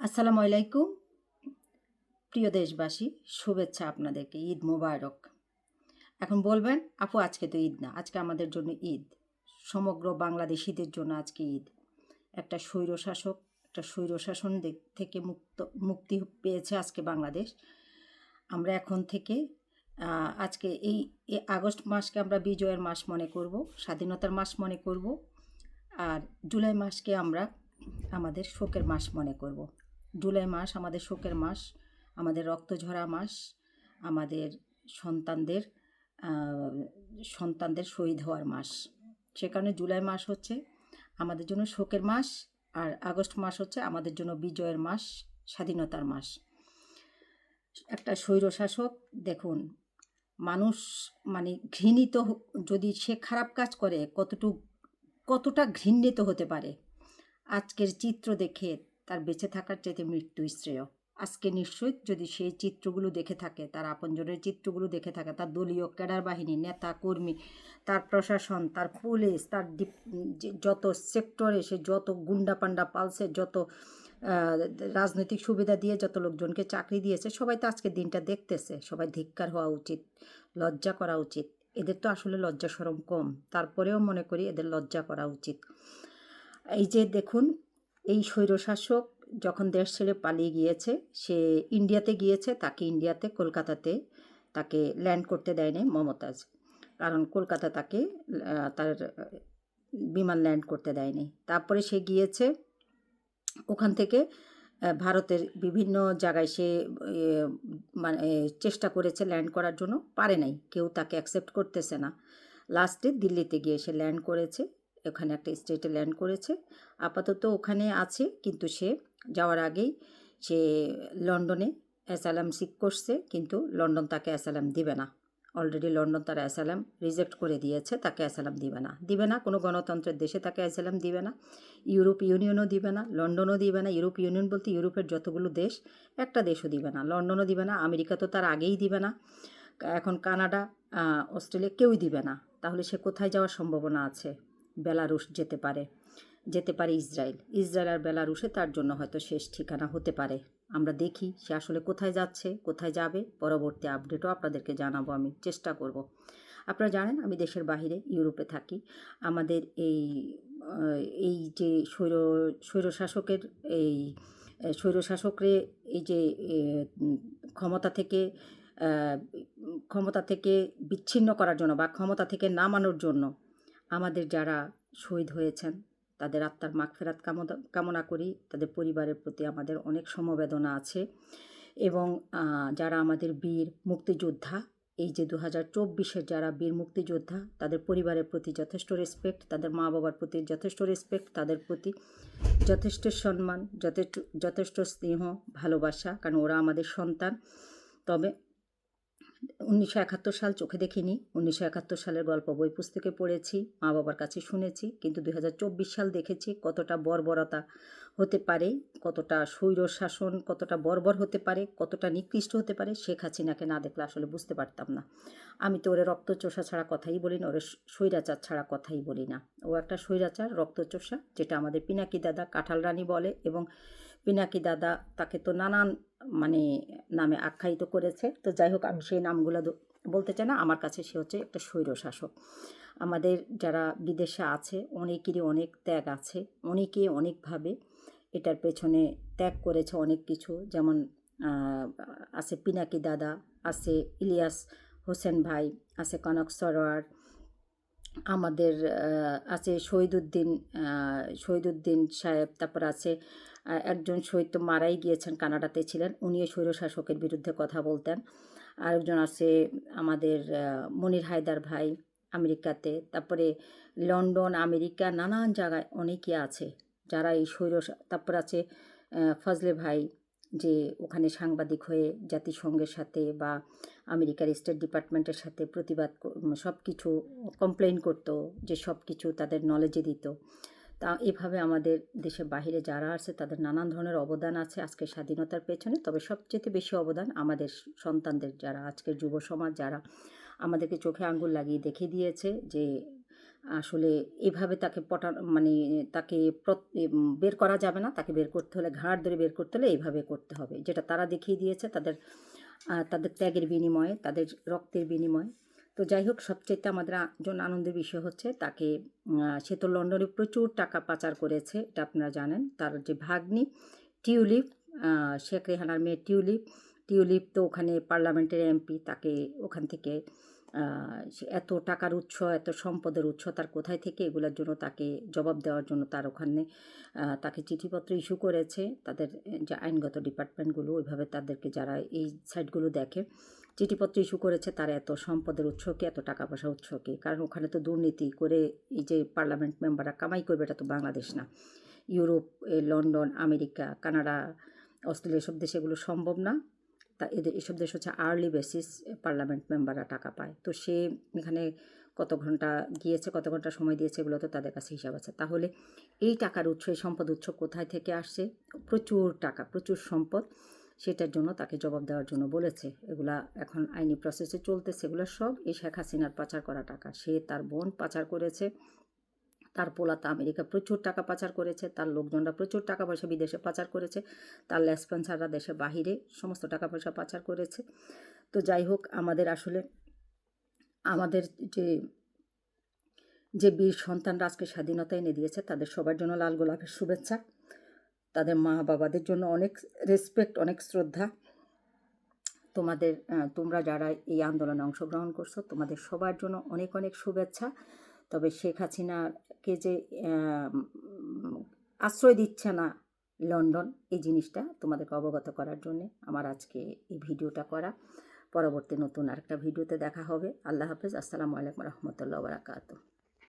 আসসালামু আলাইকুম। প্রিয় দেশবাসী, শুভেচ্ছা আপনাদেরকে। ঈদ মোবারক। এখন বলবেন, আপু, আজকে তো ঈদ না। আজকে আমাদের জন্য ঈদ। সমগ্র বাংলাদেশিদের জন্য আজকে ঈদ। একটা স্বৈরশাসক, একটা স্বৈরশাসন থেকে মুক্ত, মুক্তি পেয়েছে আজকে বাংলাদেশ। আমরা এখন থেকে আজকে এই আগস্ট মাসকে আমরা বিজয়ের মাস মনে করব, স্বাধীনতার মাস মনে করব, আর জুলাই মাসকে আমরা আমাদের শোকের মাস মনে করব। জুলাই মাস, আমাদের শোকের মাস, আমাদের রক্তঝরা মাস, আমাদের সন্তানদের সন্তানদের শহীদ হওয়ার মাস। সে কারণে জুলাই মাস হচ্ছে আমাদের জন্য শোকের মাস আর আগস্ট মাস হচ্ছে আমাদের জন্য বিজয়ের মাস, স্বাধীনতার মাস। একটা স্বৈরশাসক, দেখুন, মানুষ মানে ঘৃণিত যদি সে খারাপ কাজ করে, কতটুক, কতটা ঘৃণিত হতে পারে? আজকের চিত্র দেখে তার বেঁচে থাকার চাইতে মৃত্যু শ্রেয়। আজকে নিশ্চয়ই যদি সেই চিত্রগুলো দেখে থাকে, তার আপনজনের চিত্রগুলো দেখে থাকে, তার দলীয় ক্যাডার বাহিনী, নেতা, কর্মী, তার প্রশাসন, তার পুলিশ, তার যত সেক্টরে সে যত গুন্ডা পান্ডা পালসে যত রাজনৈতিক সুবিধা দিয়ে যত লোকজনকে চাকরি দিয়েছে, সবাই তো আজকের দিনটা দেখতেছে। সবাই ধিক্কার হওয়া উচিত, লজ্জা করা উচিত। এদের তো আসলে লজ্জা সরম কম, তারপরেও মনে করি এদের লজ্জা করা উচিত। এই যে দেখুন এই স্বৈরশাসক যখন দেশ ছেড়ে পালিয়ে গিয়েছে, সে ইন্ডিয়াতে গিয়েছে, তাকে ইন্ডিয়াতে, কলকাতাতে তাকে ল্যান্ড করতে দেয়নি মমতাজ। কারণ কলকাতা তাকে তার বিমান ল্যান্ড করতে দেয়নি। তারপরে সে গিয়েছে, ওখান থেকে ভারতের বিভিন্ন জায়গায় সে মানে চেষ্টা করেছে ল্যান্ড করার জন্য। পারে নাই, কেউ তাকে অ্যাকসেপ্ট করতেছে না। লাস্টে দিল্লিতে গিয়ে সে ল্যান্ড করেছে। ওখানে একটা স্টেটে ল্যান্ড করেছে। আপাতত ওখানে আছে, কিন্তু সে যাওয়ার আগেই সে লন্ডনে অ্যাসালাম সিক করছে, কিন্তু লন্ডন তাকে অ্যাসালাম দিবে না। অলরেডি লন্ডন তার অ্যাসালাম রিজেক্ট করে দিয়েছে, তাকে অ্যাসালাম দিবে না। দিবে না, কোনো গণতন্ত্রের দেশে তাকে অ্যাসালাম দিবে না ইউরোপ ইউনিয়নও দিবে না, লন্ডনও দিবে না ইউরোপ ইউনিয়ন বলতে ইউরোপের যতগুলো দেশ, একটা দেশও দিবে না। লন্ডনও দিবে না, আমেরিকা তো তার আগেই দিবে না, এখন কানাডা অস্ট্রেলিয়া কেউই দিবে না। তাহলে সে কোথায় যাওয়ার সম্ভাবনা আছে? বেলারুশ যেতে পারে যেতে পারে ইসরায়েল। ইসরায়েল আর বেলারুশে তার জন্য হয়তো শেষ ঠিকানা হতে পারে। আমরা দেখি সে আসলে কোথায় যাচ্ছে, কোথায় যাবে। পরবর্তী আপডেটও আপনাদেরকে জানাব আমি, চেষ্টা করব। আপনারা জানেন, আমি দেশের বাইরে ইউরোপে থাকি। আমাদের এই এই যে স্বৈর, স্বৈরশাসকের এই, স্বৈরশাসকরে এই যে ক্ষমতা থেকে ক্ষমতা থেকে বিচ্ছিন্ন করার জন্য বা ক্ষমতা থেকে নামানোর জন্য আমাদের যারা শহীদ হয়েছেন, তাদের আত্মার মাগফেরাত কামনা করি। তাদের পরিবারের প্রতি আমাদের অনেক সমবেদনা আছে এবং যারা আমাদের বীর মুক্তিযোদ্ধা, এই যে দু হাজার চব্বিশের যারা বীর মুক্তিযোদ্ধা, তাদের পরিবারের প্রতি যথেষ্ট রেসপেক্ট তাদের মা বাবার প্রতি যথেষ্ট রেসপেক্ট তাদের প্রতি যথেষ্ট সম্মান, যথেষ্ট যথেষ্ট স্নেহ, ভালোবাসা, কারণ ওরা আমাদের সন্তান। তবে উনিশশো একাত্তর সাল চোখে দেখিনি। উনিশশো একাত্তর সালের গল্প, বই পুস্তকে পড়েছি মা বাবার কাছে শুনেছি, কিন্তু দুই হাজার চব্বিশ সাল দেখেছি কতটা বর্বরতা হতে পারে, কতটা স্বৈর শাসন, কতটা বর্বর হতে পারে, কতটা নিকৃষ্ট হতে পারে, শেখ হাসিনাকে না দেখলে আসলে বুঝতে পারতাম না। আমি তো ওরে রক্তচোষা ছাড়া কথাই বলি না ওরে স্বৈরাচার ছাড়া কথাই বলি না ও একটা স্বৈরাচার, রক্তচোষা, যেটা আমাদের পিনাকি দাদা, কাঁঠাল রানী বলে এবং পিনাকি দাদা তাকে তো নানান মানে নামে আখ্যায়িত করেছে। তো যাই হোক, আমি সেই নামগুলো বলতে চাই না, আমার কাছে সে হচ্ছে একটা স্বৈর শাসক আমাদের যারা বিদেশে আছে, অনেকেরই অনেক ত্যাগ আছে, অনেকে অনেকভাবে এটার পেছনে ত্যাগ করেছে অনেক কিছু। যেমন আছে পিনাকি দাদা, আছে ইলিয়াস হোসেন ভাই, আছে কনক সরোয়ার, আমাদের আছে শহীদুদ্দিন শহীদুদ্দিন সাহেব, তারপর আছে একজন শহীদ তো মারাই গিয়েছেন, কানাডাতে ছিলেন। উনিও স্বৈরশাসকের বিরুদ্ধে কথা বলতেন। আরেকজন আছে আমাদের মনির হায়দার ভাই আমেরিকাতে। তারপরে লন্ডন, আমেরিকা, নানান জায়গায় অনেকে আছে যারা এই স্বৈর তারপর আছে ফজলে ভাই যে ওখানে সাংবাদিক হয়ে জাতিসংঘের সাথে বা আমেরিকার স্টেট ডিপার্টমেন্টের সাথে প্রতিবাদ সব কিছু কমপ্লেন করতো যে সব কিছু তাদের নলেজে দিত। তা এভাবে আমাদের দেশের বাইরে যারা আছে, তাদের নানান ধরনের অবদান আছে আজকে স্বাধীনতার পেছনে। তবে সবচেয়ে বেশি অবদান আমাদের সন্তানদের যারা, আজকের যুব সমাজ যারা আমাদেরকে চোখে আঙ্গুল লাগিয়ে দেখিয়ে দিয়েছে যে আসলে এভাবে তাকে পটা মানে তাকে বের করা যাবে না। তাকে বের করতে হলে, ঘাড় ধরে বের করতে হলে এইভাবে করতে হবে। যেটা তারা দেখিয়ে দিয়েছে তাদের তাদের ত্যাগের বিনিময়ে, তাদের রক্তের বিনিময়ে। তো যাই হোক সবচেয়ে আমাদের জন্য আনন্দের বিষয় হচ্ছে তাকে সে তো লন্ডনে প্রচুর টাকা পাচার করেছে, এটা আপনারা জানেন। তার যে ভাগ্নি, টিউলিপ শেখ রেহানার মেয়ে টিউলিপ টিউলিপ তো ওখানে পার্লামেন্টের এমপি তাকে ওখান থেকে এত টাকার উৎস, এত সম্পদের উৎস তার কোথায় থেকে এগুলোর জন্য তাকে জবাব দেওয়ার জন্য তার ওখানে তাকে চিঠিপত্র ইস্যু করেছে। তাদের যে আইনগত ডিপার্টমেন্টগুলো, ওইভাবে তাদেরকে যারা এই সাইটগুলো দেখে চিঠিপত্র ইস্যু করেছে তার এত সম্পদের উৎস কি, এত টাকা পয়সা উৎস কি? কারণ ওখানে তো দুর্নীতি করে এই যে পার্লামেন্ট মেম্বাররা কামাই করবে এটা তো বাংলাদেশ না। Europe London, America, Canada, Australia এসব দেশে এগুলো সম্ভব না। তা এদের, এসব দেশ হচ্ছে আর্লি বেসিস পার্লামেন্ট মেম্বাররা টাকা পায়। তো সে এখানে কত ঘণ্টা গিয়েছে, কত ঘণ্টা সময় দিয়েছে এগুলো তো তাদের কাছে হিসাব আছে। তাহলে এই টাকার উৎস, এই সম্পদ উৎস কোথায় থেকে আসছে? প্রচুর টাকা, প্রচুর সম্পদ। সেটার জন্য তাকে জবাব দেওয়ার জন্য বলেছে। এগুলা এখন আইনি প্রসেসে চলতেছে, এগুলো সব এই শেখ হাসিনার পাচার করা টাকা। সে তার বোন পাচার করেছে, তার পোলাতা আমেরিকা প্রচুর টাকা পাচার করেছে, তার লোকজনরা প্রচুর টাকা পয়সা বিদেশে পাচার করেছে, তার লেসপেন্সাররা দেশে বাহিরে সমস্ত টাকা পয়সা পাচার করেছে। তো যাই হোক, আমাদের আসলে, আমাদের যে যে বীর সন্তানরা আজকে স্বাধীনতা এনে দিয়েছে, তাদের সবার জন্য লাল গোলাপের শুভেচ্ছা। তাদের মা বাবাদের জন্য অনেক রেসপেক্ট অনেক শ্রদ্ধা। তোমাদের তোমরা যারা এই আন্দোলনে অংশগ্রহণ করছ, তোমাদের সবার জন্য অনেক অনেক শুভেচ্ছা। তবে শেখ হাসিনাকে যে আশ্রয় দিচ্ছে না লন্ডন, এই জিনিসটা তোমাদেরকে অবগত করার জন্য আমার আজকে এই ভিডিওটা করা। পরবর্তী নতুন আরেকটা ভিডিওতে দেখা হবে। আল্লাহ হাফেজ। আসসালামু আলাইকুম রহমতুল্লাহ বারাকাতু